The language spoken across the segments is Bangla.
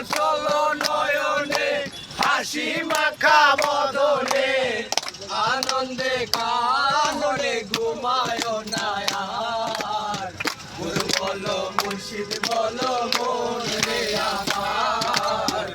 অচল নয়নে, হাসি মাখা বদনে, আনন্দে কাহরে ঘুমায় না আর গুরু বলো মুর্শিদ বলো মন রে আমার।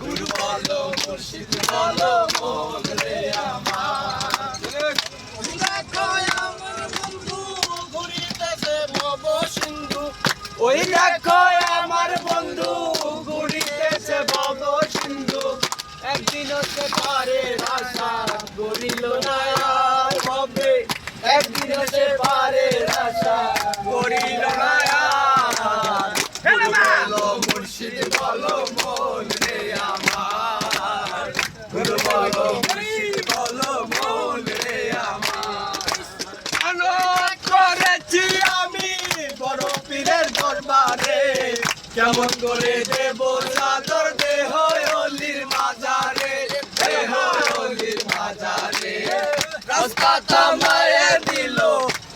গুরু বলো মুর্শিদ বলো মন রে আমার আমার বন্ধু, ঘুরিতেছে ভব সিন্ধু। ওই দেখো আমার বন্ধু না আর হবে একদিন হতে পারে আশা। গড়িল না আর বলো মুর্শিদ বলো মন রে আমার। গুরু বলো মুর্শিদ বলো মন রে আমার। আনন্দ করেছি আমি বড় পীরের দরবারে। কেমন করে দেব চাদর দেহ অলির মাজারে। দেহ রাস্তা থামায়ে দিল,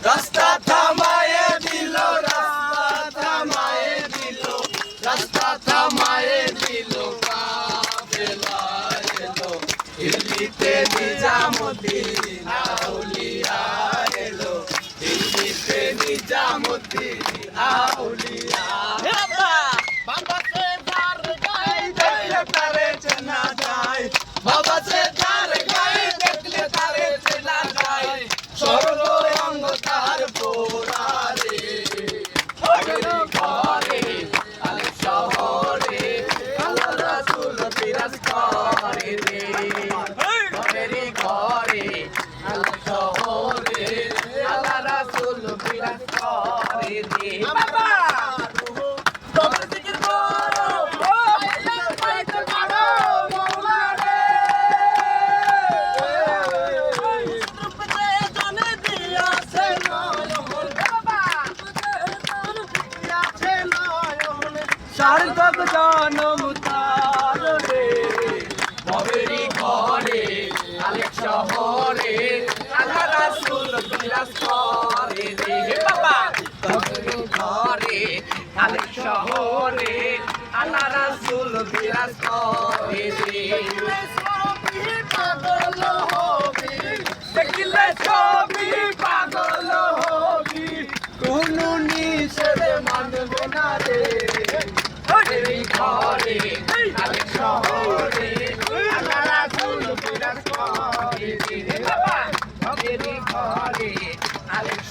রাস্তা থামায়ে দিল, রাস্তা থামায়ে দিল, রাস্তা থামায়ে দিল আউলিয়া এলো, দিল্লিতে নিজামুদ্দিন আউলিয়া সার্থক জনম তার রে ভবেরি ঘরে আলেক শহরে আল্লাহ রাসূল বিরাজ করে রে আলেক শহরে আল্লাহ রাসূল বিরাজ করে পাগল হবি দেখিলে ছবি পাগল হবি। কোন নিষেধ মানবে না রে ঘরে ঘরে আলেক শহরে আল্লাহ রাসূল বিরাজ করে রে বাবা ঘরে ঘরে আলেক